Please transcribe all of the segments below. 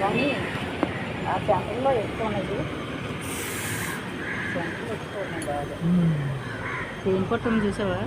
కానీ ఆ సెంటర్లో ఎక్కువ ఉన్నది. సెంటర్లో ఎక్కువ ఉన్నాయి బాగా. తేనె పట్టం చూసావా?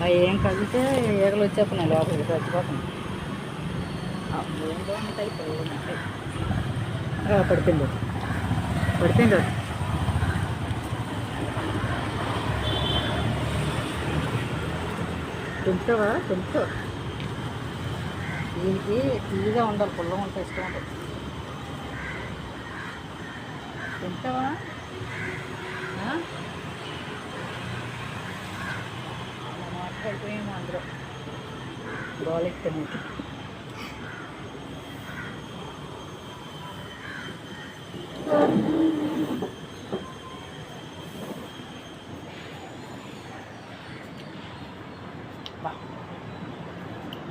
ఆ ఏం కదిలితే ఈగలు వచ్చేస్తున్నాయి లోపలికి చచ్చిపోతున్నాయి. ఏంటో ఉంటాయి ఆ, పడిపోయింది. పడిపోయింది? తింటావా తింటా దీనికి తీగా ఉండాలి పుల్ల ఉంటే ఇష్టం ఉంటుంది తింటావా? ఆ? అలా మాట్లాడిపోయాము అందరూ. బాగాలెక్కింది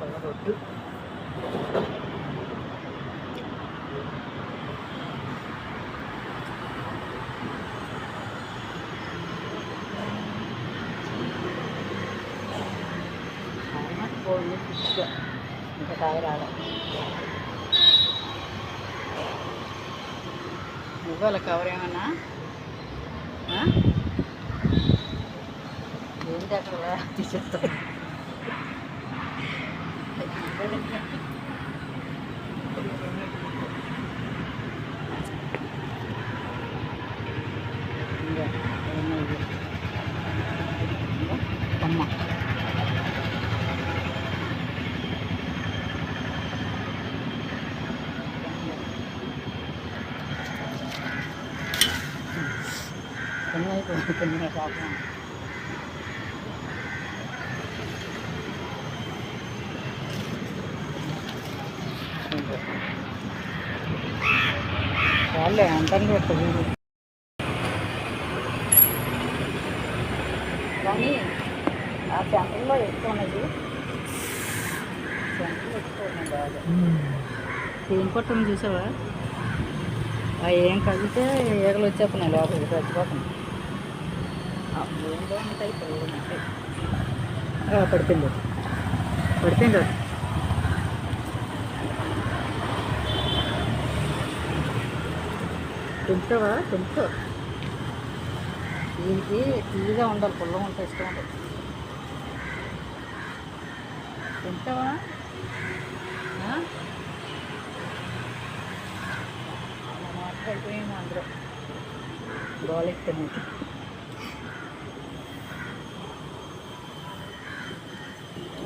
Thank you. రొడ్డు అవునా పోయి ఫిష్గా ఇంకా కాయ రావాలి ఇవ్వాలి కవర్ ఏమన్నా ఆ? ఏంటి అక్కడ తీసేస్తాం ఇంకా ఉన్నాయి. కొన్ని కొన్ని పాపం వాళ్ళే అంతంగా పెట్టదు కానీ ఆ సెంటర్లో ఎక్కువన్నది సెంటర్లో ఎక్కువ బాగా ఏం పట్టం చూసావా ఏం కదిలితే ఈగలు వచ్చేస్తున్నాయి లోపలికి చచ్చిపోతున్నాయి ఏంటో ఉంటాయి పురుగులు ఉంటాయి ఆ, పడిపోయింది. పడిపోయింది? తింటావా? తుంచు దీనికి తీగా ఉండాలి పుల్లం ఉంటే ఇష్టం ఉండదు. తింటావా? ఆ? మాట్లాడిపోయాము అందరూ బాగాలెక్కింది